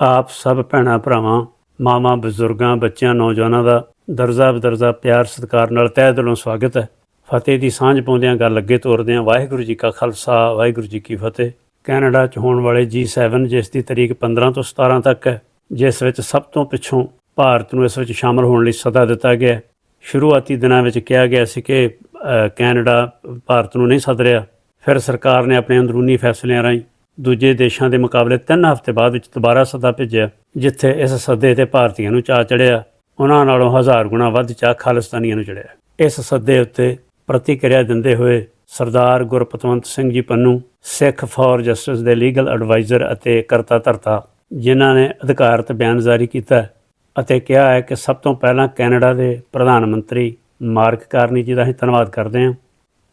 ਆਪ ਸਭ ਭੈਣਾਂ ਭਰਾਵਾਂ, ਮਾਵਾਂ ਬਜ਼ੁਰਗਾਂ, ਬੱਚਿਆਂ, ਨੌਜਵਾਨਾਂ ਦਾ ਦਰਜਾ ਬਦਰਜਾ ਪਿਆਰ ਸਤਿਕਾਰ ਨਾਲ ਤਹਿ ਦਿਲੋਂ ਸਵਾਗਤ ਹੈ। ਫਤਿਹ ਦੀ ਸਾਂਝ ਪਾਉਂਦਿਆਂ ਗੱਲ ਅੱਗੇ ਤੋਰਦੇ ਹਾਂ ਵਾਹਿਗੁਰੂ ਜੀ ਕਾ ਖਾਲਸਾ, ਵਾਹਿਗੁਰੂ ਜੀ ਕੀ ਫਤਿਹ। ਕੈਨੇਡਾ 'ਚ ਹੋਣ ਵਾਲੇ G7 ਜਿਸ ਦੀ ਤਰੀਕ 15 ਤੋਂ 17 ਤੱਕ ਹੈ, ਜਿਸ ਵਿੱਚ ਸਭ ਤੋਂ ਪਿੱਛੋਂ ਭਾਰਤ ਨੂੰ ਇਸ ਵਿੱਚ ਸ਼ਾਮਲ ਹੋਣ ਲਈ ਸੱਦਾ ਦਿੱਤਾ ਗਿਆ ਸ਼ੁਰੂਆਤੀ ਦਿਨਾਂ ਵਿੱਚ ਕਿਹਾ ਗਿਆ ਸੀ ਕਿ ਕੈਨੇਡਾ ਭਾਰਤ ਨੂੰ ਨਹੀਂ ਸੱਦ ਰਿਹਾ। ਫਿਰ ਸਰਕਾਰ ਨੇ ਆਪਣੇ ਅੰਦਰੂਨੀ ਫੈਸਲਿਆਂ ਰਾਹੀਂ ਦੂਜੇ ਦੇਸ਼ਾਂ ਦੇ ਮੁਕਾਬਲੇ 3 ਹਫ਼ਤੇ ਬਾਅਦ ਵਿੱਚ ਦੁਬਾਰਾ ਸੱਦਾ ਭੇਜਿਆ, ਜਿੱਥੇ ਇਸ ਸੱਦੇ ਤੇ ਭਾਰਤੀਆਂ ਨੂੰ ਚਾਅ ਚੜਿਆ ਉਹਨਾਂ ਨਾਲੋਂ ਹਜ਼ਾਰ ਗੁਣਾ ਵੱਧ ਚਾਹ ਖਾਲਿਸਤਾਨੀਆਂ ਨੂੰ ਚੜਿਆ ਇਸ ਸੱਦੇ ਉੱਤੇ ਪ੍ਰਤੀਕਿਰਿਆ ਦਿੰਦੇ ਹੋਏ ਸਰਦਾਰ ਗੁਰਪਤਵੰਤ ਸਿੰਘ ਜੀ ਪੰਨੂ, ਸਿੱਖ ਫਾਰ ਜਸਟਿਸ ਦੇ ਲੀਗਲ ਐਡਵਾਈਜ਼ਰ ਅਤੇ ਕਰਤਾ ਧਰਤਾ, ਜਿਨ੍ਹਾਂ ਨੇ ਅਧਿਕਾਰਤ ਬਿਆਨ ਜਾਰੀ ਕੀਤਾ ਅਤੇ ਕਿਹਾ ਹੈ ਕਿ ਸਭ ਤੋਂ ਪਹਿਲਾਂ ਕੈਨੇਡਾ ਦੇ ਪ੍ਰਧਾਨ ਮੰਤਰੀ ਮਾਰਕ ਕਾਰਨੀ ਜੀ ਦਾ ਅਸੀਂ ਧੰਨਵਾਦ ਕਰਦੇ ਹਾਂ,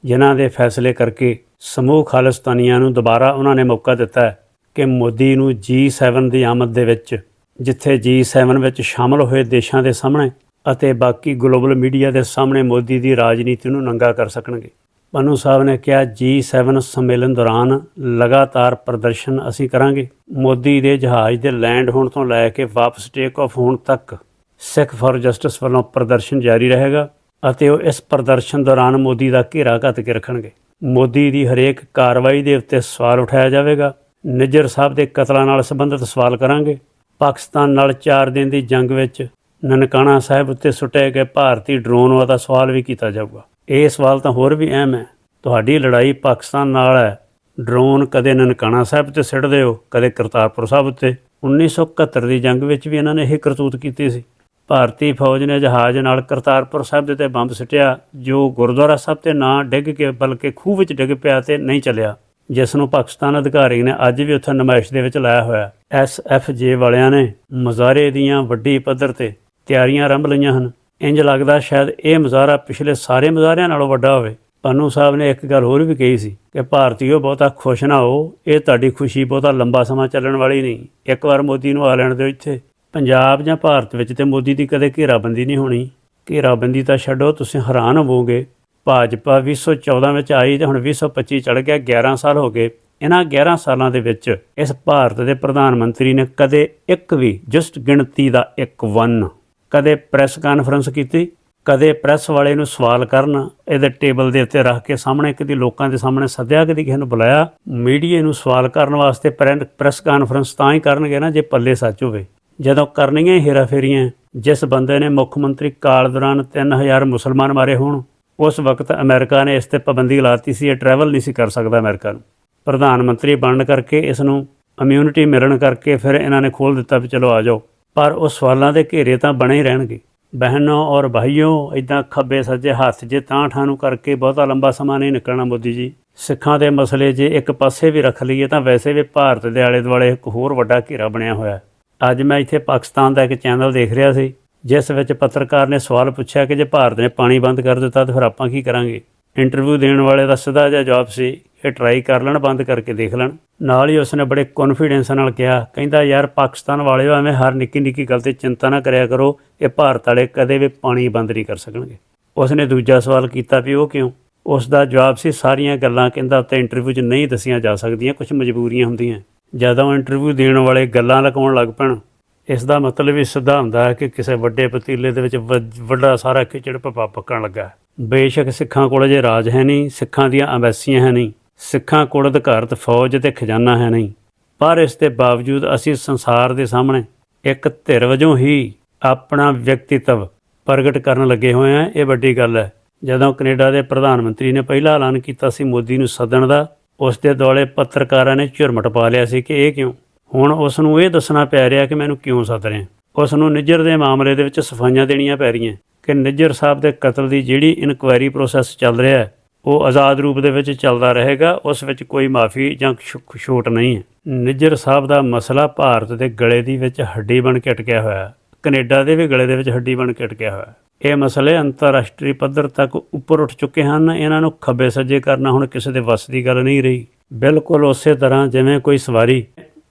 ਜਿਨ੍ਹਾਂ ਦੇ ਫੈਸਲੇ ਕਰਕੇ ਸਮੂਹ ਖਾਲਿਸਤਾਨੀਆਂ ਨੂੰ ਦੁਬਾਰਾ ਉਹਨਾਂ ਨੇ ਮੌਕਾ ਦਿੱਤਾ ਕਿ ਮੋਦੀ ਨੂੰ G7 ਦੀ ਆਮਦ ਦੇ ਵਿੱਚ, ਜਿੱਥੇ G7 ਵਿੱਚ ਸ਼ਾਮਲ ਹੋਏ ਦੇਸ਼ਾਂ ਦੇ ਸਾਹਮਣੇ ਅਤੇ ਬਾਕੀ ਗਲੋਬਲ ਮੀਡੀਆ ਦੇ ਸਾਹਮਣੇ ਮੋਦੀ ਦੀ ਰਾਜਨੀਤੀ ਨੂੰ ਨੰਗਾ ਕਰ ਸਕਣਗੇ। ਪਨੂ ਸਾਹਿਬ ਨੇ ਕਿਹਾ G7 ਸੰਮੇਲਨ ਦੌਰਾਨ ਲਗਾਤਾਰ ਪ੍ਰਦਰਸ਼ਨ ਅਸੀਂ ਕਰਾਂਗੇ। ਮੋਦੀ ਦੇ ਜਹਾਜ਼ ਦੇ ਲੈਂਡ ਹੋਣ ਤੋਂ ਲੈ ਕੇ ਵਾਪਸ ਟੇਕ ਆਫ ਹੋਣ ਤੱਕ ਸਿੱਖ ਫਾਰ ਜਸਟਿਸ ਵੱਲੋਂ ਪ੍ਰਦਰਸ਼ਨ ਜਾਰੀ ਰਹੇਗਾ ਅਤੇ ਉਹ ਇਸ ਪ੍ਰਦਰਸ਼ਨ ਦੌਰਾਨ ਮੋਦੀ ਦਾ ਘੇਰਾ ਘੱਤ ਕੇ ਰੱਖਣਗੇ। ਮੋਦੀ ਦੀ ਹਰੇਕ ਕਾਰਵਾਈ ਦੇ ਉੱਤੇ ਸਵਾਲ ਉਠਾਇਆ ਜਾਵੇਗਾ। ਨਿੱਜਰ ਸਾਹਿਬ ਦੇ ਕਤਲਾਂ ਨਾਲ ਸੰਬੰਧਿਤ ਸਵਾਲ ਕਰਾਂਗੇ। ਪਾਕਿਸਤਾਨ ਨਾਲ 4 ਦਿਨ ਦੀ ਜੰਗ ਵਿੱਚ ਨਨਕਾਣਾ ਸਾਹਿਬ ਉੱਤੇ ਸੁੱਟੇ ਗਏ ਭਾਰਤੀ ਡਰੋਨ ਦਾ ਸਵਾਲ ਵੀ ਕੀਤਾ ਜਾਊਗਾ। ਇਹ ਸਵਾਲ ਤਾਂ ਹੋਰ ਵੀ ਅਹਿਮ ਹੈ। ਤੁਹਾਡੀ ਲੜਾਈ ਪਾਕਿਸਤਾਨ ਨਾਲ ਹੈ। ਡਰੋਨ ਕਦੇ ਨਨਕਾਣਾ ਸਾਹਿਬ ਤੇ ਸਿੱਟਦੇ ਹੋ, ਕਦੇ ਕਰਤਾਰਪੁਰ ਸਾਹਿਬ ਉੱਤੇ। 1971 ਦੀ ਜੰਗ ਵਿੱਚ ਵੀ ਇਹਨਾਂ ਨੇ ਇਹ ਕਰਤੂਤ ਕੀਤੀ ਸੀ। ਭਾਰਤੀ ਫੌਜ ਨੇ ਜਹਾਜ਼ ਨਾਲ ਕਰਤਾਰਪੁਰ ਸਾਹਿਬ ਦੇ ਤੇ ਬੰਬ ਸਿੱਟਿਆ, ਜੋ ਗੁਰਦੁਆਰਾ ਸਾਹਿਬ ਤੇ ਨਾ ਡਿੱਗ ਕੇ ਬਲਕਿ ਖੂਹ ਵਿੱਚ ਡਿੱਗ ਪਿਆ ਤੇ ਨਹੀਂ ਚੱਲਿਆ। ਜਿਸ ਨੂੰ ਪਾਕਿਸਤਾਨ ਅਧਿਕਾਰੀ ਨੇ ਅੱਜ ਵੀ ਉੱਥੇ ਨਮਾਇਸ਼ ਦੇ ਵਿੱਚ ਲਾਇਆ ਹੋਇਆ। ਐਸਐਫਜੇ ਵਾਲਿਆਂ ਨੇ ਮੁਜ਼ਾਹਰੇ ਦੀਆਂ ਵੱਡੀ ਪੱਧਰ ਤੇ ਤਿਆਰੀਆਂ ਆਰੰਭ ਲਈਆਂ ਹਨ। ਇੰਜ ਲੱਗਦਾ ਸ਼ਾਇਦ ਇਹ ਮੁਜ਼ਾਹਰਾ ਪਿਛਲੇ ਸਾਰੇ ਮੁਜ਼ਾਹਰਿਆਂ ਨਾਲੋਂ ਵੱਡਾ ਹੋਵੇ। ਪੰਨੂ ਸਾਹਿਬ ਨੇ ਇੱਕ ਗੱਲ ਹੋਰ ਵੀ ਕਹੀ ਸੀ ਕਿ ਭਾਰਤੀਓ ਬਹੁਤਾ ਖੁਸ਼ ਨਾ ਹੋ, ਇਹ ਤੁਹਾਡੀ ਖੁਸ਼ੀ ਬਹੁਤਾ ਲੰਬਾ ਸਮਾਂ ਚੱਲਣ ਵਾਲੀ ਨਹੀਂ। ਇੱਕ ਵਾਰ ਮੋਦੀ ਨੂੰ ਆ ਲੈਣ ਦਿਓ ਇੱਥੇ। ਪੰਜਾਬ ਜਾਂ ਭਾਰਤ ਵਿੱਚ ਤੇ ਮੋਦੀ ਦੀ ਕਦੇ ਘੇਰਾਬੰਦੀ ਨਹੀਂ ਹੋਣੀ। ਘੇਰਾਬੰਦੀ ਤਾਂ ਛੱਡੋ, ਤੁਸੀਂ ਹੈਰਾਨ ਹੋਵੋਗੇ। ਭਾਜਪਾ 2014 ਵਿੱਚ ਆਈ ਤੇ ਹੁਣ 2025 ਚੜ ਗਿਆ 11 ਸਾਲ ਹੋ ਗਏ। ਇਹਨਾਂ 11 ਸਾਲਾਂ ਦੇ ਵਿੱਚ ਇਸ ਭਾਰਤ ਦੇ ਪ੍ਰਧਾਨ ਮੰਤਰੀ ਨੇ ਕਦੇ ਇੱਕ ਵੀ ਜਸਟ ਗਿਣਤੀ ਦਾ ਇੱਕ ਵਨ। ਕਦੇ ਪ੍ਰੈਸ ਕਾਨਫਰੰਸ ਕੀਤੀ, ਕਦੇ ਪ੍ਰੈਸ ਵਾਲੇ ਨੂੰ ਸਵਾਲ ਕਰਨ, ਇਹਦੇ ਟੇਬਲ ਦੇ ਉੱਤੇ ਰੱਖ ਕੇ ਸਾਹਮਣੇ ਕਦੀ ਲੋਕਾਂ ਦੇ ਸਾਹਮਣੇ ਸੱਦਿਆ, ਕਦੀ ਕਿਸੇ ਨੂੰ ਬੁਲਾਇਆ। ਮੀਡੀਆ ਨੂੰ ਸਵਾਲ ਕਰਨ ਵਾਸਤੇ ਪ੍ਰੈਨ- ਪ੍ਰੈਸ ਕਾਨਫਰੰਸ ਤਾਂ ਹੀ ਕਰਨਗੇ ਨਾ ਜੇ ਪੱਲੇ ਸੱਚ ਹੋਵੇ। ਜਦੋਂ ਕਰਨੀਆਂ ਹੀ ਹੇਰਾਫੇਰੀਆਂ ਜਿਸ ਬੰਦੇ ਨੇ ਮੁੱਖ ਮੰਤਰੀ ਕਾਲ ਦੌਰਾਨ 3000 ਮੁਸਲਮਾਨ ਮਾਰੇ ਹੋਣ, ਉਸ ਵਕਤ ਅਮਰੀਕਾ ਨੇ ਇਸ ਤੇ ਪਾਬੰਦੀ ਲਾਤੀ ਸੀ, ਇਹ ਟਰੈਵਲ ਨਹੀਂ ਸੀ ਕਰ ਸਕਦਾ ਅਮਰੀਕਾ ਨੂੰ। ਪ੍ਰਧਾਨ ਮੰਤਰੀ ਬਣਨ ਕਰਕੇ ਇਸ ਨੂੰ ਇਮਿਊਨਿਟੀ ਮਿਲਣ ਕਰਕੇ ਫਿਰ ਇਹਨਾਂ ਨੇ ਖੋਲ ਦਿੱਤਾ ਵੀ ਚਲੋ ਆ ਜਾਓ। ਪਰ ਉਹ ਸਵਾਲਾਂ ਦੇ ਘੇਰੇ ਤਾਂ ਬਣੇ ਹੀ ਰਹਿਣਗੇ। ਬਹਿਨੋਂ ਔਰ ਭਾਈਓ ਇਦਾਂ ਖੱਬੇ ਸੱਜੇ ਹੱਥ ਜੇ ਤਾਂ ਠਾਨੂੰ ਕਰਕੇ ਬਹੁਤਾ ਲੰਬਾ ਸਮਾਂ ਨਹੀਂ ਨਿਕਲਣਾ ਮੋਦੀ ਜੀ। ਸਿੱਖਾਂ ਦੇ ਮਸਲੇ ਜੇ ਇੱਕ ਪਾਸੇ ਵੀ ਰੱਖ ਲਈਏ ਤਾਂ ਵੈਸੇ ਵੀ ਭਾਰਤ ਦੇ ਆਲੇ ਦੁਆਲੇ ਇੱਕ ਹੋਰ ਵੱਡਾ ਘੇਰਾ ਬਣਿਆ ਹੋਇਆ। ਹੈ ਅੱਜ ਮੈਂ ਇੱਥੇ ਪਾਕਿਸਤਾਨ ਦਾ ਇੱਕ ਚੈਨਲ ਦੇਖ ਰਿਹਾ ਸੀ, ਜਿਸ ਵਿੱਚ ਪੱਤਰਕਾਰ ਨੇ ਸਵਾਲ ਪੁੱਛਿਆ ਕਿ ਜੇ ਭਾਰਤ ਨੇ ਪਾਣੀ ਬੰਦ ਕਰ ਦਿੱਤਾ ਤਾਂ ਫਿਰ ਆਪਾਂ ਕੀ ਕਰਾਂਗੇ? ਇੰਟਰਵਿਊ ਦੇਣ ਵਾਲੇ ਦਾ ਸਿੱਧਾ ਜਿਹਾ ਜਵਾਬ ਸੀ, ਇਹ ਟਰਾਈ ਕਰ ਲੈਣ, ਬੰਦ ਕਰਕੇ ਦੇਖ ਲੈਣ। ਨਾਲ ਹੀ ਉਸਨੇ ਬੜੇ ਕੌਨਫੀਡੈਂਸ ਨਾਲ ਕਿਹਾ, ਕਹਿੰਦਾ, ਯਾਰ, ਪਾਕਿਸਤਾਨ ਵਾਲਿਓ ਐਵੇਂ ਹਰ ਨਿੱਕੀ ਨਿੱਕੀ ਗੱਲ ਤੇ ਚਿੰਤਾ ਨਾ ਕਰਿਆ ਕਰੋ, ਇਹ ਭਾਰਤ ਵਾਲੇ ਕਦੇ ਵੀ ਪਾਣੀ ਬੰਦ ਨਹੀਂ ਕਰ ਸਕਣਗੇ। ਉਸਨੇ ਦੂਜਾ ਸਵਾਲ ਕੀਤਾ ਵੀ ਉਹ ਕਿਉਂ? ਉਸ ਦਾ ਜਵਾਬ ਸੀ, ਸਾਰੀਆਂ ਗੱਲਾਂ ਕਹਿੰਦਾ, ਉੱਤੇ ਇੰਟਰਵਿਊ 'ਚ ਨਹੀਂ ਦੱਸੀਆਂ ਜਾ ਸਕਦੀਆਂ ਕੁਝ ਮਜਬੂਰੀਆਂ ਹੁੰਦੀਆਂ। ਜਦੋਂ ਇੰਟਰਵਿਊ ਦੇਣ ਵਾਲੇ ਗੱਲਾਂ ਲਗਾਉਣ ਲੱਗ ਪੈਣ ਇਸ ਦਾ ਮਤਲਬ ਹੀ ਸਿੱਧਾ ਹੁੰਦਾ ਹੈ ਕਿ ਕਿਸੇ ਵੱਡੇ ਪਤੀਲੇ ਦੇ ਵਿੱਚ ਵ- ਵੱਡਾ ਸਾਰਾ ਖਿਚੜ ਪਪਾ ਪੱਕਣ ਲੱਗਾ ਬੇਸ਼ੱਕ ਸਿੱਖਾਂ ਕੋਲ ਜੇ ਰਾਜ ਹੈ ਨਹੀਂ, ਸਿੱਖਾਂ ਦੀਆਂ ਐਮਬੈਸੀਆਂ ਹੈ ਨਹੀਂ, ਸਿੱਖਾਂ ਕੋਲ ਅਧਿਕਾਰਤ ਫੌਜ ਤੇ ਖਜ਼ਾਨਾ ਹੈ ਨਹੀਂ। ਪਰ ਇਸ ਦੇ ਬਾਵਜੂਦ ਅਸੀਂ ਸੰਸਾਰ ਦੇ ਸਾਹਮਣੇ ਇੱਕ ਧਿਰ ਵਜੋਂ ਹੀ ਆਪਣਾ ਵਿਅਕਤੀਤਵ ਪ੍ਰਗਟ ਕਰਨ ਲੱਗੇ ਹੋਏ ਹਾਂ। ਇਹ ਵੱਡੀ ਗੱਲ ਹੈ। ਜਦੋਂ ਕੈਨੇਡਾ ਦੇ ਪ੍ਰਧਾਨ ਮੰਤਰੀ ਨੇ ਪਹਿਲਾ ਐਲਾਨ ਕੀਤਾ ਸੀ ਮੋਦੀ ਨੂੰ ਸੱਦਣ ਦਾ ਉਸ ਦੇ ਦੌਲੇ ਪੱਤਰਕਾਰਾਂ ਨੇ ਝੁਰਮਟ ਪਾ ਲਿਆ ਸੀ ਕਿ ਇਹ ਕਿਉਂ? ਹੁਣ ਉਸ ਨੂੰ ਇਹ ਦੱਸਣਾ ਪੈ ਰਿਹਾ ਕਿ ਮੈਨੂੰ ਕਿਉਂ ਸੱਦ ਰਹੇ ਉਸ ਨੂੰ ਨਿੱਜਰ ਦੇ ਮਾਮਲੇ ਦੇ ਵਿੱਚ ਸਫਾਈਆਂ ਦੇਣੀਆਂ ਪੈ ਰਹੀਆਂ ਕਿ ਨਿੱਜਰ ਸਾਹਿਬ ਦੇ ਕਤਲ ਦੀ ਜਿਹੜੀ ਇਨਕੁਆਇਰੀ ਪ੍ਰੋਸੈਸ ਚੱਲ ਰਿਹਾ ਹੈ, ਉਹ ਆਜ਼ਾਦ ਰੂਪ ਦੇ ਵਿੱਚ ਚੱਲਦਾ ਰਹੇਗਾ, ਉਸ ਵਿੱਚ ਕੋਈ ਮਾਫੀ ਜਾਂ ਛੋਟ ਨਹੀਂ ਹੈ। ਨਿੱਜਰ ਸਾਹਿਬ ਦਾ ਮਸਲਾ ਭਾਰਤ ਦੇ ਗਲੇ ਦੀ ਵਿੱਚ ਹੱਡੀ ਬਣ ਕੇ ਅਟਕਿਆ ਹੋਇਆ ਹੈ। ਕੈਨੇਡਾ ਦੇ ਵੀ ਗਲੇ ਦੇ ਵਿੱਚ ਹੱਡੀ ਬਣ ਕੇ ਅਟਕਿਆ ਹੋਇਆ ਇਹ ਮਸਲੇ ਅੰਤਰਰਾਸ਼ਟਰੀ ਪੱਧਰ ਤੱਕ ਉੱਪਰ ਉੱਠ ਚੁੱਕੇ ਹਨ। ਇਹਨਾਂ ਨੂੰ ਖੱਬੇ ਸੱਜੇ ਕਰਨਾ ਹੁਣ ਕਿਸੇ ਦੇ ਵੱਸ ਦੀ ਗੱਲ ਨਹੀਂ ਰਹੀ। ਬਿਲਕੁਲ ਉਸੇ ਤਰ੍ਹਾਂ ਜਿਵੇਂ ਕੋਈ ਸਵਾਰੀ,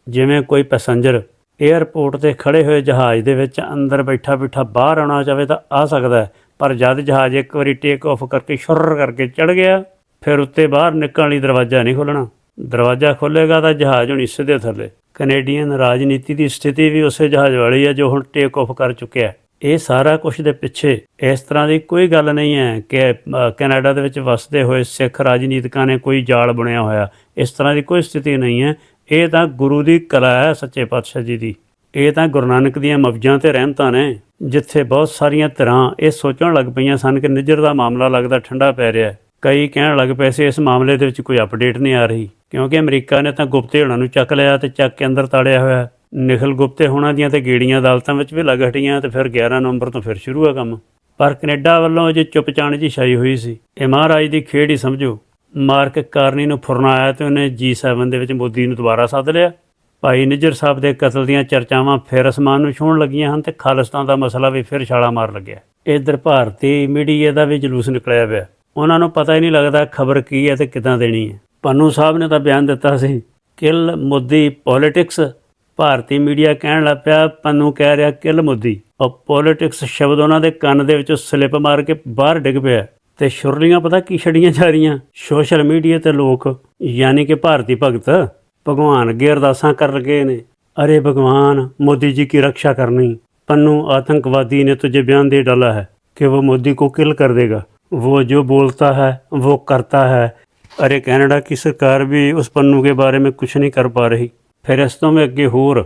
ਜਿਵੇਂ ਕੋਈ ਪੈਸੇਂਜਰ 에ਅਰਪੋਰਟ ਤੇ ਖੜੇ ਹੋਏ ਜਹਾਜ਼ ਦੇ ਵਿੱਚ ਅੰਦਰ ਬੈਠਾ ਬੈਠਾ ਬਾਹਰ ਆਉਣਾ ਚਾਹਵੇ ਤਾਂ ਆ ਸਕਦਾ ਪਰ ਜਦ ਜਹਾਜ਼ ਇੱਕ ਵਾਰੀ ਟੇਕ ਆਫ ਕਰਕੇ ਸ਼ੁਰਰ ਕਰਕੇ ਚੜ ਗਿਆ, ਫਿਰ ਉੱਤੇ ਬਾਹਰ ਨਿਕਲਣ ਲਈ ਦਰਵਾਜ਼ਾ ਨਹੀਂ ਖੋਲਣਾ ਦਰਵਾਜ਼ਾ ਖੋਲੇਗਾ ਤਾਂ ਜਹਾਜ਼ ਹੁਣੀ ਸਿੱਧੇ ਥੱਲੇ। ਕੈਨੇਡੀਅਨ ਰਾਜਨੀਤੀ ਦੀ ਸਥਿਤੀ ਵੀ ਉਸੇ ਜਹਾਜ਼ ਵਾਲੀ ਹੈ ਜੋ ਹੁਣ ਟੇਕ ਆਫ ਕਰ ਚੁੱਕਿਆ ਹੈ। ਇਹ ਸਾਰਾ ਕੁਝ ਦੇ ਪਿੱਛੇ ਇਸ ਤਰ੍ਹਾਂ ਦੀ ਕੋਈ ਗੱਲ ਨਹੀਂ ਹੈ ਕਿ ਕੈਨੇਡਾ ਦੇ ਵਿੱਚ ਵਸਦੇ ਹੋਏ ਸਿੱਖ ਰਾਜਨੀਤਿਕਾਂ ਨੇ ਕੋਈ ਜਾਲ ਬਣਿਆ ਹੋਇਆ। ਇਸ ਤਰ੍ਹਾਂ ਦੀ ਕੋਈ ਸਥਿਤੀ ਨਹੀਂ ਹੈ। ਇਹ ਤਾਂ ਗੁਰੂ ਦੀ ਕਲਾ ਹੈ ਸੱਚੇ ਪਾਤਸ਼ਾਹ ਜੀ ਦੀ। ਇਹ ਤਾਂ ਗੁਰੂ ਨਾਨਕ ਦੀਆਂ ਮਵਜਾਂ ਤੇ ਰਹਿਮਤਾਂ ਨੇ, ਜਿੱਥੇ ਬਹੁਤ ਸਾਰੀਆਂ ਤਰ੍ਹਾਂ ਇਹ ਸੋਚਣ ਲੱਗ ਪਈਆਂ ਸਨ ਕਿ ਨਿੱਜਰ ਦਾ ਮਾਮਲਾ ਲੱਗਦਾ ਠੰਡਾ ਪੈ ਰਿਹਾ ਹੈ। ਕਈ ਕਹਿਣ ਲੱਗ ਪਏ ਸੀ ਇਸ ਮਾਮਲੇ ਦੇ ਵਿੱਚ ਕੋਈ ਅਪਡੇਟ ਨਹੀਂ ਆ ਰਹੀ, ਕਿਉਂਕਿ ਅਮਰੀਕਾ ਨੇ ਤਾਂ ਗੁਪਤੇ ਹੋਣਾ ਨੂੰ ਚੱਕ ਲਿਆ ਤੇ ਚੱਕ ਕੇ ਅੰਦਰ ਤਾੜਿਆ ਹੋਇਆ ਨਿਖਲ ਗੁਪਤੇ ਹੋਣਾ ਦੀਆਂ ਤੇ ਗੇੜੀਆਂ ਅਦਾਲਤਾਂ ਵਿੱਚ ਵੀ ਲੱਗ ਹਟੀਆਂ ਤੇ ਫਿਰ 11 ਨਵੰਬਰ ਤੋਂ ਫਿਰ ਸ਼ੁਰੂ ਆ ਕੰਮ। ਪਰ ਕੈਨੇਡਾ ਵੱਲੋਂ ਅਜੇ ਚੁੱਪਚਾਣ ਜੀ ਛਾਈ ਹੋਈ ਸੀ। ਇਹ ਮਹਾਰਾਜ ਦੀ ਖੇਡ ਹੀ ਸਮਝੋ, ਮਾਰਕ ਕਾਰਨੀ ਨੂੰ ਫੁਰਨਾ ਆਇਆ ਤੇ ਉਹਨੇ G7 ਦੇ ਵਿੱਚ ਮੋਦੀ ਨੂੰ ਦੁਬਾਰਾ ਸੱਦ ਲਿਆ। ਭਾਈ ਨਿੱਜਰ ਸਾਹਿਬ ਦੇ ਕਤਲ ਦੀਆਂ ਚਰਚਾਵਾਂ ਫਿਰ ਅਸਮਾਨ ਨੂੰ ਛੂਹਣ ਲੱਗੀਆਂ ਹਨ ਤੇ ਖਾਲਿਸਤਾਨ ਦਾ ਮਸਲਾ ਵੀ ਫਿਰ ਛਾਲਾ ਮਾਰ ਲੱਗਿਆ। ਇਧਰ ਭਾਰਤੀ ਮੀਡੀਆ ਦਾ ਵੀ ਜਲੂਸ ਨਿਕਲਿਆ ਪਿਆ। ਉਹਨਾਂ ਨੂੰ ਪਤਾ ਹੀ ਨਹੀਂ ਲੱਗਦਾ ਖਬਰ ਕੀ ਹੈ ਤੇ ਕਿਦਾਂ ਦੇਣੀ ਹੈ। ਪੰਨੂ ਸਾਹਿਬ ਨੇ ਤਾਂ ਬਿਆਨ ਦਿੱਤਾ ਸੀ, ਕਿਲ ਮੋਦੀ ਪੋਲਿਟਿਕਸ ਭਾਰਤੀ ਮੀਡੀਆ ਕਹਿਣ ਲੱਗ ਪਿਆ ਪੰਨੂ ਕਹਿ ਰਿਹਾ ਕਿਲ ਮੋਦੀ ਉਹ ਪੋਲਿਟਿਕਸ ਸ਼ਬਦ ਉਹਨਾਂ ਦੇ ਕੰਨ ਦੇ ਵਿੱਚੋਂ ਸਲਿੱਪ ਮਾਰ ਕੇ ਬਾਹਰ ਡਿੱਗ ਪਿਆ ਤੇ ਸ਼ੁਰਲੀਆਂ ਪਤਾ ਕੀ ਛੜੀਆਂ ਜਾ ਰਹੀਆਂ ਸੋਸ਼ਲ ਮੀਡੀਆ ਤੇ ਲੋਕ ਯਾਨੀ ਕਿ ਭਾਰਤੀ ਭਗਤ ਭਗਵਾਨ ਅੱਗੇ ਅਰਦਾਸਾਂ ਕਰ ਲਗੇ ਨੇ ਅਰੇ ਭਗਵਾਨ ਮੋਦੀ जी की रक्षा करनी पन्नू आतंकवादी ने तुझे बयान दे डाला है कि वो मोदी को किल कर देगा वो जो बोलता है वो करता है अरे कनाडा की सरकार भी उस पन्नू के बारे में कुछ नहीं कर पा रही फहरिस्तों में अगे होर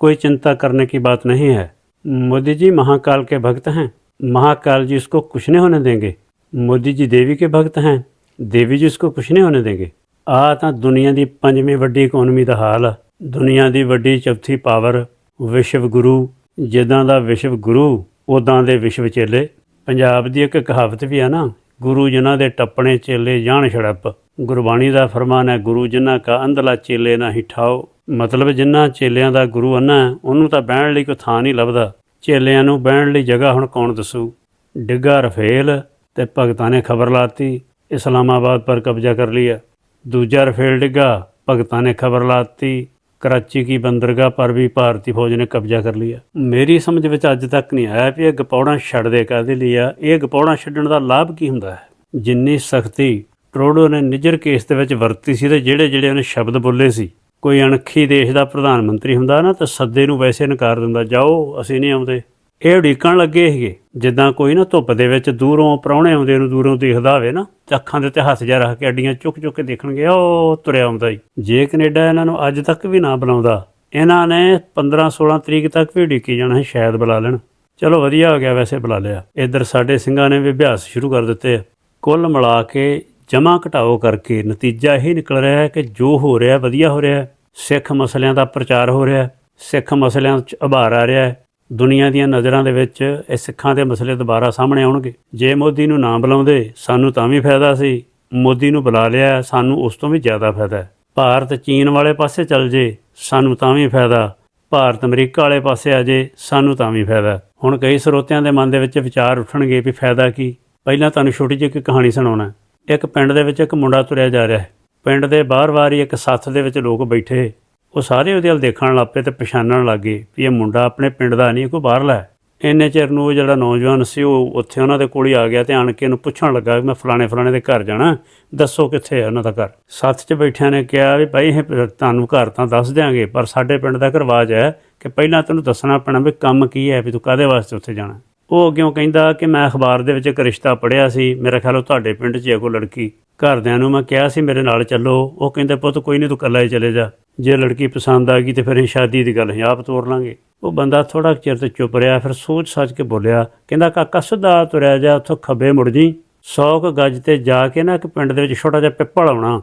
कोई चिंता करने की बात नहीं है मोदी जी महाकाल के भक्त हैं महाकाल जी उसको कुछ नहीं होने देंगे मोदी जी देवी के भक्त हैं देवी जी उसको कुछ नहीं होने देंगे ਆ ਤਾਂ ਦੁਨੀਆ ਦੀ ਪੰਜਵੀਂ ਵੱਡੀ ਇਕਨੋਮੀ ਦਾ ਹਾਲ ਆ ਦੁਨੀਆ ਦੀ ਵੱਡੀ ਚੌਥੀ ਪਾਵਰ ਵਿਸ਼ਵ ਗੁਰੂ ਜਿੱਦਾਂ ਦਾ ਵਿਸ਼ਵ ਗੁਰੂ ਉਦਾਂ ਦੇ ਵਿਸ਼ਵ ਚੇਲੇ ਪੰਜਾਬ ਦੀ ਇੱਕ ਕਹਾਵਤ ਵੀ ਆ ਨਾ ਗੁਰੂ ਜਿਨ੍ਹਾਂ ਦੇ ਟੱਪਣੇ ਚੇਲੇ ਜਾਣ ਛੜਪ ਗੁਰਬਾਣੀ ਦਾ ਫਰਮਾਨ ਹੈ ਗੁਰੂ ਜਿਨ੍ਹਾਂ ਕਾ ਅੰਧਲਾ ਚੇਲੇ ਨਾ ਹਿਠਾਓ ਮਤਲਬ ਜਿਨ੍ਹਾਂ ਚੇਲਿਆਂ ਦਾ ਗੁਰੂ ਅੰਨਾ ਹੈ, ਉਹਨੂੰ ਤਾਂ ਬਹਿਣ ਲਈ ਕੋਈ ਥਾਂ ਨਹੀਂ ਲੱਭਦਾ। ਚੇਲਿਆਂ ਨੂੰ ਬਹਿਣ ਲਈ ਜਗ੍ਹਾ ਹੁਣ ਕੌਣ ਦੱਸੂ? ਡਿੱਗਾ ਰਫੇਲ ਤੇ ਭਗਤਾਂ ਨੇ ਖਬਰ ਲਾਤੀ ਇਸਲਾਮਾਬਾਦ ਪਰ ਕਬਜ਼ਾ ਕਰ ਲਿਆ। ਦੂਜਾ ਰਫੇਲ ਡਿੱਗਾ ਭਗਤਾਂ ਨੇ ਖਬਰ ਲਾਤੀ ਕਰਾਚੀ ਕੀ ਬੰਦਰਗਾਹ ਪਰ ਵੀ ਭਾਰਤੀ ਫੌਜ ਨੇ ਕਬਜ਼ਾ ਕਰ ਲਿਆ। ਮੇਰੀ ਸਮਝ ਵਿੱਚ ਅੱਜ ਤੱਕ ਨਹੀਂ ਆਇਆ ਵੀ ਇਹ ਗਪੌੜਾਂ ਛੱਡਦੇ ਕਾਹਦੇ ਲਈ ਆ। ਇਹ ਗਪੌੜਾਂ ਛੱਡਣ ਦਾ ਲਾਭ ਕੀ ਹੁੰਦਾ ਹੈ? ਜਿੰਨੀ ਸਖਤੀ ਟਰੋਡੋ ਨੇ ਨਿਜਰ ਕੇਸ ਦੇ ਵਿੱਚ ਵਰਤੀ ਸੀ ਤੇ ਜਿਹੜੇ ਜਿਹੜੇ ਉਹਨੇ ਸ਼ਬਦ ਬੋਲੇ ਸੀ। ਕੋਈ ਅਣਖੀ ਦੇਸ਼ ਦਾ ਪ੍ਰਧਾਨ ਮੰਤਰੀ ਹੁੰਦਾ ਨਾ, ਤਾਂ ਸੱਦੇ ਨੂੰ ਵੈਸੇ ਨਕਾਰ ਦਿੰਦਾ, ਜਾਓ, ਅਸੀਂ ਨਹੀਂ ਆਉਂਦੇ। ਇਹ ਉਡੀਕਣ ਲੱਗੇ ਸੀਗੇ। ਜਿੱਦਾਂ ਕੋਈ ਨਾ ਧੁੱਪ ਦੇ ਵਿੱਚ ਦੂਰੋਂ ਪ੍ਰਾਹੁਣੇ ਆਉਂਦੇ ਨੂੰ ਦੂਰੋਂ ਦੇਖਦਾ ਹੋਵੇ ਨਾ ਅੱਖਾਂ ਦੇ ਉੱਤੇ ਹੱਥ ਜਿਹਾ ਰੱਖ ਕੇ ਅੱਡੀਆਂ ਚੁੱਕ ਚੁੱਕ ਕੇ ਦੇਖਣਗੇ, ਉਹ ਤੁਰਿਆ ਆਉਂਦਾ ਹੀ ਜੇ ਕੈਨੇਡਾ ਇਹਨਾਂ ਨੂੰ ਅੱਜ ਤੱਕ ਵੀ ਨਾ ਬੁਲਾਉਂਦਾ, ਇਹਨਾਂ ਨੇ 15 16 ਤਰੀਕ ਤੱਕ ਵੀ ਉਡੀਕੀ ਜਾਣਾ ਸੀ, ਸ਼ਾਇਦ ਬੁਲਾ ਲੈਣ। ਚਲੋ ਵਧੀਆ ਹੋ ਗਿਆ ਵੈਸੇ ਬੁਲਾ ਲਿਆ। ਇੱਧਰ ਸਾਡੇ ਸਿੰਘਾਂ ਨੇ ਵੀ ਅਭਿਆਸ ਸ਼ੁਰੂ ਕਰ ਦਿੱਤੇ। ਆ। ਕੁੱਲ ਮਿਲਾ ਕੇ ਜਮਾ ਘਟਾਓ ਕਰਕੇ ਨਤੀਜਾ ਇਹ ਨਿਕਲ ਰਿਹਾ ਹੈ ਕਿ ਜੋ ਹੋ ਰਿਹਾ ਵਧੀਆ ਹੋ ਰਿਹਾ ਸਿੱਖ ਮਸਲਿਆਂ ਦਾ ਪ੍ਰਚਾਰ ਹੋ ਰਿਹਾ ਸਿੱਖ ਮਸਲਿਆਂ 'ਚ ਉਭਾਰ ਆ ਰਿਹਾ ਹੈ, ਦੁਨੀਆ ਦੀਆਂ ਨਜ਼ਰਾਂ ਦੇ ਵਿੱਚ ਇਹ ਸਿੱਖਾਂ ਦੇ ਮਸਲੇ ਦੁਬਾਰਾ ਸਾਹਮਣੇ ਆਉਣਗੇ। ਜੇ ਮੋਦੀ ਨੂੰ ਨਾ ਬੁਲਾਉਂਦੇ, ਸਾਨੂੰ ਤਾਂ ਵੀ ਫਾਇਦਾ ਸੀ। ਮੋਦੀ ਨੂੰ ਬੁਲਾ ਲਿਆ, ਸਾਨੂੰ ਉਸ ਤੋਂ ਵੀ ਜ਼ਿਆਦਾ ਫਾਇਦਾ ਹੈ। ਭਾਰਤ ਚੀਨ ਵਾਲੇ ਪਾਸੇ ਚੱਲ ਜੇ, ਸਾਨੂੰ ਤਾਂ ਵੀ ਫਾਇਦਾ। ਭਾਰਤ ਅਮਰੀਕਾ ਵਾਲੇ ਪਾਸੇ ਆ ਜੇ, ਸਾਨੂੰ ਤਾਂ ਵੀ ਫਾਇਦਾ ਹੁਣ ਕਈ ਸਰੋਤਿਆਂ ਦੇ ਮਨ ਦੇ ਵਿੱਚ ਵਿਚਾਰ ਉੱਠਣਗੇ ਵੀ ਫਾਇਦਾ ਕੀ। ਪਹਿਲਾਂ ਤੁਹਾਨੂੰ ਛੋਟੀ ਜਿਹੀ ਇੱਕ ਕਹਾਣੀ ਸੁਣਾਉਣਾ ਇੱਕ ਪਿੰਡ ਦੇ ਵਿੱਚ ਇੱਕ ਮੁੰਡਾ ਤੁਰਿਆ ਜਾ ਰਿਹਾ ਹੈ। ਪਿੰਡ ਦੇ ਬਾਹਰ-ਬਾਹਰ ਹੀ ਇੱਕ ਸੱਥ ਦੇ ਵਿੱਚ ਲੋਕ ਬੈਠੇ ਉਹ ਸਾਰੇ ਉਹਦੇ ਵੱਲ ਦੇਖਣ ਲੱਗ ਪਏ ਤੇ ਪਛਾਣਨ ਲੱਗ ਗਏ ਵੀ ਇਹ ਮੁੰਡਾ ਆਪਣੇ ਪਿੰਡ ਦਾ ਨਹੀਂ, ਕੋਈ ਬਾਹਰਲਾ ਹੈ। ਇੰਨੇ ਚਿਰ ਨੂੰ ਉਹ ਜਿਹੜਾ ਨੌਜਵਾਨ ਸੀ, ਉਹ ਉੱਥੇ ਉਹਨਾਂ ਦੇ ਕੋਲ ਹੀ ਆ ਗਿਆ ਤੇ ਆਣ ਕੇ ਇਹਨੂੰ ਪੁੱਛਣ ਲੱਗਾ ਵੀ ਮੈਂ ਫਲਾਣੇ ਫਲਾਣੇ ਦੇ ਘਰ ਜਾਣਾ, ਦੱਸੋ ਕਿੱਥੇ ਹੈ ਉਹਨਾਂ ਦਾ ਘਰ। ਸੱਥ 'ਚ ਬੈਠਿਆਂ ਨੇ ਕਿਹਾ ਵੀ ਭਾਈ ਇਹ ਤੁਹਾਨੂੰ ਘਰ ਤਾਂ ਦੱਸ ਦਿਆਂਗੇ, ਪਰ ਸਾਡੇ ਪਿੰਡ ਦਾ ਇੱਕ ਰਿਵਾਜ ਹੈ ਕਿ ਪਹਿਲਾਂ ਤੈਨੂੰ ਦੱਸਣਾ ਪੈਣਾ ਵੀ ਕੰਮ ਕੀ ਹੈ, ਵੀ ਤੂੰ ਕਾਹਦੇ ਵਾਸਤੇ ਉੱਥੇ ਜਾਣਾ। ਉਹ ਅੱਗਿਓਂ ਕਹਿੰਦਾ ਕਿ ਮੈਂ ਅਖਬਾਰ ਦੇ ਵਿੱਚ ਇੱਕ ਰਿਸ਼ਤਾ ਪੜਿਆ ਸੀ, ਮੇਰਾ ਖਿਆਲ ਉਹ ਤੁਹਾਡੇ ਪਿੰਡ 'ਚ ਹੈ ਕੋਈ ਲੜਕੀ। ਘਰਦਿਆਂ ਨੂੰ ਮੈਂ ਕਿਹਾ ਸੀ, ਮੇਰੇ ਨਾਲ ਚੱਲੋ। ਉਹ ਕਹਿੰਦੇ, ਪੁੱਤ, ਕੋਈ ਨਹੀਂ, ਤੂੰ ਇਕੱਲਾ ਹੀ ਚਲੇ ਜਾ। ਜੇ ਲੜਕੀ ਪਸੰਦ ਆ ਗਈ ਤੇ ਫਿਰ ਅਸੀਂ ਸ਼ਾਦੀ ਦੀ ਗੱਲ ਅਸੀਂ ਆਪ ਤੋਰ ਲਾਂਗੇ। ਉਹ ਬੰਦਾ ਥੋੜਾ ਚਿਰ ਤੇ ਚੁੱਪ ਰਿਹਾ, ਫਿਰ ਸੋਚ ਸੱਚ ਕੇ ਬੋਲਿਆ, ਕਹਿੰਦਾ, ਕਾਕਾ, ਸਿੱਧਾ ਤੁਰਿਆ ਜਾ, ਉੱਥੋਂ ਖੱਬੇ ਮੁੜ ਜੀ 100 ਕੁ ਗੱਜ ਤੇ ਜਾ ਕੇ ਨਾ ਇੱਕ ਪਿੰਡ ਦੇ ਵਿੱਚ ਛੋਟਾ ਜਿਹਾ ਪਿੱਪਲ ਆਉਣਾ।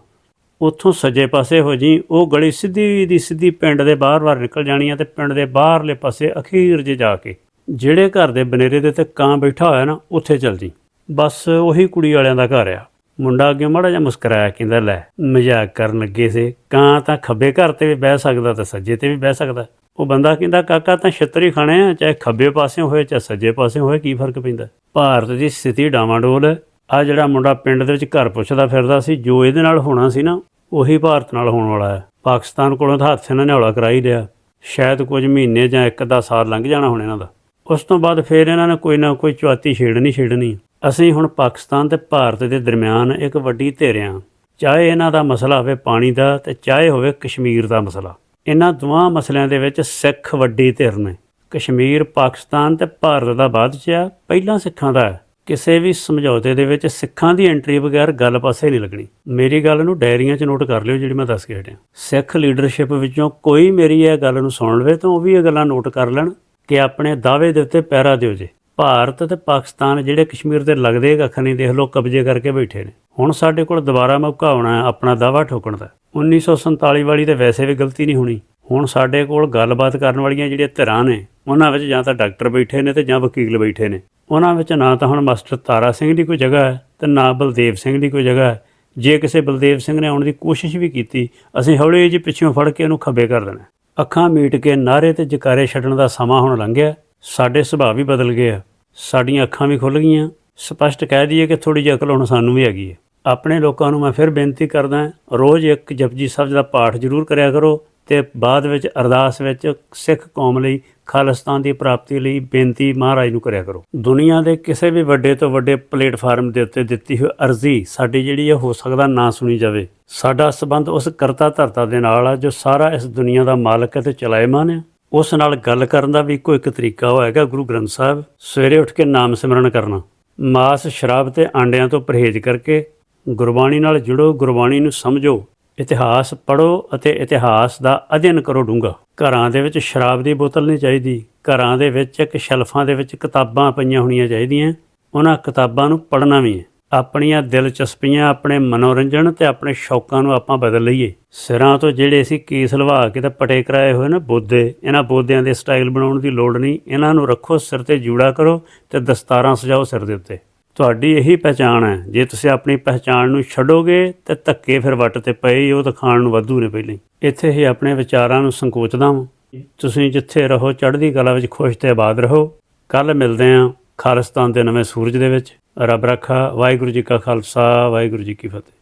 ਉੱਥੋਂ ਸੱਜੇ ਪਾਸੇ ਹੋ ਜੀ ਉਹ ਗਲੀ ਸਿੱਧੀ ਦੀ ਸਿੱਧੀ ਪਿੰਡ ਦੇ ਬਾਹਰ-ਬਾਹਰ ਨਿਕਲ ਜਾਣੀ ਆ ਤੇ ਪਿੰਡ ਦੇ ਬਾਹਰਲੇ ਪਾਸੇ ਅਖੀਰ 'ਚ ਜਾ ਕੇ। ਜਿਹੜੇ ਘਰ ਦੇ ਬਨੇਰੇ ਦੇ ਤੇ ਕਾਂ ਬੈਠਾ ਹੋਇਆ ਨਾ, ਉੱਥੇ ਚੱਲ ਜੀ ਬਸ ਉਹੀ ਕੁੜੀ ਵਾਲਿਆਂ ਦਾ ਘਰ ਆ। ਮੁੰਡਾ ਅੱਗੇ ਮਾੜਾ ਜਿਹਾ ਮੁਸਕਰਾਇਆ, ਕਹਿੰਦਾ, ਲੈ, ਮਜ਼ਾਕ ਕਰਨ ਲੱਗੇ ਸੀ। ਕਾਂ ਤਾਂ ਖੱਬੇ ਘਰ ਤੇ ਵੀ ਬਹਿ ਸਕਦਾ ਤੇ ਸੱਜੇ ਤੇ ਵੀ ਬਹਿ ਸਕਦਾ। ਉਹ ਬੰਦਾ ਕਹਿੰਦਾ, ਕਾਕਾ, ਤਾਂ ਛਿੱਤਰੀ ਖਾਣੇ ਆ, ਚਾਹੇ ਖੱਬੇ ਪਾਸੇ ਹੋਏ, ਚਾਹੇ ਸੱਜੇ ਪਾਸੇ ਹੋਏ, ਕੀ ਫ਼ਰਕ ਪੈਂਦਾ? ਭਾਰਤ ਦੀ ਸਥਿਤੀ ਡਾਵਾਂਡੋਲ। ਹੈ ਆ ਜਿਹੜਾ ਮੁੰਡਾ ਪਿੰਡ ਦੇ ਵਿੱਚ ਘਰ ਪੁੱਛਦਾ ਫਿਰਦਾ ਸੀ, ਜੋ ਇਹਦੇ ਨਾਲ ਹੋਣਾ ਸੀ ਨਾ, ਉਹੀ ਭਾਰਤ ਨਾਲ ਹੋਣ ਵਾਲਾ ਹੈ। ਪਾਕਿਸਤਾਨ ਕੋਲੋਂ ਤਾਂ ਹੱਥ ਇਹਨਾਂ ਨੇ ਹੌਲਾ ਕਰਾ ਲਿਆ। ਸ਼ਾਇਦ ਕੁਝ ਮਹੀਨੇ ਜਾਂ ਇੱਕ ਅੱਧਾ ਸਾਲ ਲੰਘ ਜਾਣਾ ਹੁਣ ਇਹਨਾਂ ਦਾ। ਉਸ ਤੋਂ ਬਾਅਦ ਫਿਰ ਇਹਨਾਂ ਨੇ ਕੋਈ ਨਾ ਕੋਈ ਚੁਆਤੀ ਛੇੜਨੀ ਛੇੜਨੀ। ਅਸੀਂ ਹੁਣ ਪਾਕਿਸਤਾਨ ਤੇ ਭਾਰਤ ਦੇ ਦਰਮਿਆਨ ਇੱਕ ਵੱਡੀ ਧਿਰ ਹਾਂ ਚਾਹੇ ਇਹਨਾਂ ਦਾ ਮਸਲਾ ਹੋਵੇ ਪਾਣੀ ਦਾ ਤੇ ਚਾਹੇ ਹੋਵੇ ਕਸ਼ਮੀਰ ਦਾ ਮਸਲਾ। ਇਹਨਾਂ ਦੋਵਾਂ ਮਸਲਿਆਂ ਦੇ ਵਿੱਚ ਸਿੱਖ ਵੱਡੀ ਧਿਰ ਨੇ। ਕਸ਼ਮੀਰ ਪਾਕਿਸਤਾਨ ਤੇ ਭਾਰਤ ਦਾ ਬਾਅਦ ਚ ਆ ਪਹਿਲਾਂ ਸਿੱਖਾਂ ਦਾ ਹੈ। ਕਿਸੇ ਵੀ ਸਮਝੌਤੇ ਦੇ ਵਿੱਚ ਸਿੱਖਾਂ ਦੀ ਐਂਟਰੀ ਬਗੈਰ ਗੱਲ ਪਾਸੇ ਨਹੀਂ ਲੱਗਣੀ। ਮੇਰੀ ਗੱਲ ਨੂੰ ਡਾਇਰੀਆਂ 'ਚ ਨੋਟ ਕਰ ਲਿਓ ਜਿਹੜੀ ਮੈਂ ਦੱਸ ਕੇ ਹਟਿਆ। ਸਿੱਖ ਲੀਡਰਸ਼ਿਪ ਵਿੱਚੋਂ ਕੋਈ ਮੇਰੀ ਇਹ ਗੱਲ ਨੂੰ ਸੁਣ ਲਵੇ ਤਾਂ ਉਹ ਵੀ ਇਹ ਗੱਲਾਂ ਨੋਟ ਕਰ ਲੈਣ। ਕਿ ਆਪਣੇ ਦਾਅਵੇ ਦੇ ਉੱਤੇ ਪੈਰਾ ਦਿਓ ਜੇ। ਭਾਰਤ ਤੇ ਪਾਕਿਸਤਾਨ ਜਿਹੜੇ ਕਸ਼ਮੀਰ ਦੇ ਲੱਗਦੇ ਕੱਖ ਨਹੀਂ ਦੇਖ ਲਓ, ਕਬਜ਼ੇ ਕਰਕੇ ਬੈਠੇ ਨੇ। ਹੁਣ ਸਾਡੇ ਕੋਲ ਦੁਬਾਰਾ ਮੌਕਾ ਆਉਣਾ ਹੈ ਆਪਣਾ ਦਾਅਵਾ ਠੋਕਣ ਦਾ। 1947 ਵਾਲੀ ਤੇ ਵੈਸੇ ਵੀ ਗਲਤੀ ਨਹੀਂ ਹੋਣੀ। ਹੁਣ ਸਾਡੇ ਕੋਲ ਗੱਲਬਾਤ ਕਰਨ ਵਾਲੀਆਂ ਜਿਹੜੀਆਂ ਧਿਰਾਂ ਨੇ, ਉਹਨਾਂ ਵਿੱਚ ਜਾਂ ਤਾਂ ਡਾਕਟਰ ਬੈਠੇ ਨੇ ਤੇ ਜਾਂ ਵਕੀਲ ਬੈਠੇ ਨੇ। ਉਹਨਾਂ ਵਿੱਚ ਨਾ ਤਾਂ ਹੁਣ ਮਾਸਟਰ ਤਾਰਾ ਸਿੰਘ ਦੀ ਕੋਈ ਜਗ੍ਹਾ ਹੈ ਤੇ ਨਾ ਬਲਦੇਵ ਸਿੰਘ ਦੀ ਕੋਈ ਜਗ੍ਹਾ ਹੈ। ਜੇ ਕਿਸੇ ਬਲਦੇਵ ਸਿੰਘ ਨੇ ਆਉਣ ਦੀ ਕੋਸ਼ਿਸ਼ ਵੀ ਕੀਤੀ, ਅਸੀਂ ਹੌਲੀ ਜਿਹੀ ਪਿੱਛੋਂ ਫੜ ਕੇ ਉਹਨੂੰ ਖੱਬੇ ਕਰ ਦੇਣਾ। ਅੱਖਾਂ ਮੀਟ ਕੇ ਨਾਰੇ ਤੇ ਜਕਾਰੇ ਛੱਡਣ ਦਾ ਸਮਾਂ ਹੁਣ ਲੰਘਿਆ। ਸਾਡੇ ਸੁਭਾਅ ਵੀ ਬਦਲ ਗਏ ਆ। ਸਾਡੀਆਂ ਅੱਖਾਂ ਵੀ ਖੁੱਲ ਗਈਆਂ। ਸਪਸ਼ਟ ਕਹਿ ਦਈਏ ਕਿ ਥੋੜੀ ਜਿਹੀ ਅਕਲ ਹੁਣ ਸਾਨੂੰ ਵੀ ਹੈਗੀ ਹੈ। ਆਪਣੇ ਲੋਕਾਂ ਨੂੰ ਮੈਂ ਫਿਰ ਬੇਨਤੀ ਕਰਦਾ ਰੋਜ਼ ਇੱਕ ਜਪਜੀ ਸਾਹਿਬ ਦਾ ਪਾਠ ਜ਼ਰੂਰ ਕਰਿਆ ਕਰੋ। ਤੇ ਬਾਅਦ ਵਿੱਚ ਅਰਦਾਸ ਵਿੱਚ ਸਿੱਖ ਕੌਮ ਲਈ ਖਾਲਿਸਤਾਨ ਦੀ ਪ੍ਰਾਪਤੀ ਲਈ ਬੇਨਤੀ ਮਹਾਰਾਜ ਨੂੰ ਕਰਿਆ ਕਰੋ। ਦੁਨੀਆ ਦੇ ਕਿਸੇ ਵੀ ਵੱਡੇ ਤੋਂ ਵੱਡੇ ਪਲੇਟਫਾਰਮ ਦੇ ਉੱਤੇ ਦਿੱਤੀ ਹੋਈ ਅਰਜ਼ੀ ਸਾਡੀ ਜਿਹੜੀ ਇਹ ਹੋ ਸਕਦਾ ਨਾ ਸੁਣੀ ਜਾਵੇ। ਸਾਡਾ ਸਬੰਧ ਉਸ ਕਰਤਾ ਧਰਤਾ ਦੇ ਨਾਲ ਆ, ਜੋ ਸਾਰਾ ਇਸ ਦੁਨੀਆ ਦਾ ਮਾਲਕ ਹੈ ਤੇ ਚਲਾਇਮਾਨ ਹੈ। ਉਸ ਨਾਲ ਗੱਲ ਕਰਨ ਦਾ ਵੀ ਇੱਕੋ ਇੱਕ ਤਰੀਕਾ ਹੋਏਗਾ, ਗੁਰੂ ਗ੍ਰੰਥ ਸਾਹਿਬ। ਸਵੇਰੇ ਉੱਠ ਕੇ ਨਾਮ ਸਿਮਰਨ ਕਰਨਾ। ਮਾਸ, ਸ਼ਰਾਬ ਤੇ ਆਂਡਿਆਂ ਤੋਂ ਪਰਹੇਜ਼ ਕਰਕੇ ਗੁਰਬਾਣੀ ਨਾਲ ਜੁੜੋ, ਗੁਰਬਾਣੀ ਨੂੰ ਸਮਝੋ। ਇਤਿਹਾਸ ਪੜ੍ਹੋ ਅਤੇ ਇਤਿਹਾਸ ਦਾ ਅਧਿਐਨ ਕਰੋ ਡੂੰਘਾ। ਘਰਾਂ ਦੇ ਵਿੱਚ ਸ਼ਰਾਬ ਦੀ ਬੋਤਲ ਨਹੀਂ ਚਾਹੀਦੀ। ਘਰਾਂ ਦੇ ਵਿੱਚ ਇੱਕ ਸ਼ੈਲਫਾਂ ਦੇ ਵਿੱਚ ਕਿਤਾਬਾਂ ਪਈਆਂ ਹੋਣੀਆਂ ਚਾਹੀਦੀਆਂ। ਉਹਨਾਂ ਕਿਤਾਬਾਂ ਨੂੰ ਪੜ੍ਹਨਾ ਵੀ ਹੈ। ਆਪਣੀਆਂ ਦਿਲਚਸਪੀਆਂ, ਆਪਣੇ ਮਨੋਰੰਜਨ ਤੇ ਆਪਣੇ ਸ਼ੌਕਾਂ ਨੂੰ ਆਪਾਂ ਬਦਲ ਲਈਏ। ਸਿਰਾਂ ਤੋਂ ਜਿਹੜੇ ਅਸੀਂ ਕੇਸ ਲਵਾ ਕੇ ਤਾਂ ਪਟੇ ਕਰਾਏ ਹੋਏ ਨੇ ਬੋਦੇ ਇਹਨਾਂ ਬੋਦਿਆਂ ਦੇ ਸਟਾਈਲ ਬਣਾਉਣ ਦੀ ਲੋੜ ਨਹੀਂ। ਇਹਨਾਂ ਨੂੰ ਰੱਖੋ, ਸਿਰ ਤੇ ਜੂੜਾ ਕਰੋ ਤੇ ਦਸਤਾਰਾਂ ਸਜਾਓ ਸਿਰ ਦੇ ਉੱਤੇ। ਤੁਹਾਡੀ ਇਹੀ ਪਹਿਚਾਣ ਹੈ। ਜੇ ਤੁਸੀਂ ਆਪਣੀ ਪਹਿਚਾਣ ਨੂੰ ਛੱਡੋਗੇ ਤੇ ਧੱਕੇ ਫਿਰ ਵੱਟ ਤੇ ਪਏ ਹੀ ਉਹ ਤਾਂ ਖਾਣ ਨੂੰ ਵਾਧੂ ਨੇ ਪਹਿਲਾਂ ਹੀ। ਇੱਥੇ ਹੀ ਆਪਣੇ ਵਿਚਾਰਾਂ ਨੂੰ ਸੰਕੋਚਦਾ ਹਾਂ ਤੁਸੀਂ ਜਿੱਥੇ ਰਹੋ, ਚੜ੍ਹਦੀ ਕਲਾ ਵਿੱਚ ਖੁਸ਼ ਤੇ ਆਬਾਦ ਰਹੋ। ਕੱਲ ਮਿਲਦੇ ਹਾਂ ਖਾਲਿਸਤਾਨ ਦੇ ਨਵੇਂ ਸੂਰਜ ਦੇ ਵਿੱਚ। ਰੱਬ ਰੱਖਾ, ਵਾਹਿਗੁਰੂ ਜੀ ਕਾ ਖਾਲਸਾ, ਵਾਹਿਗੁਰੂ ਜੀ ਕੀ ਫਤਿਹ।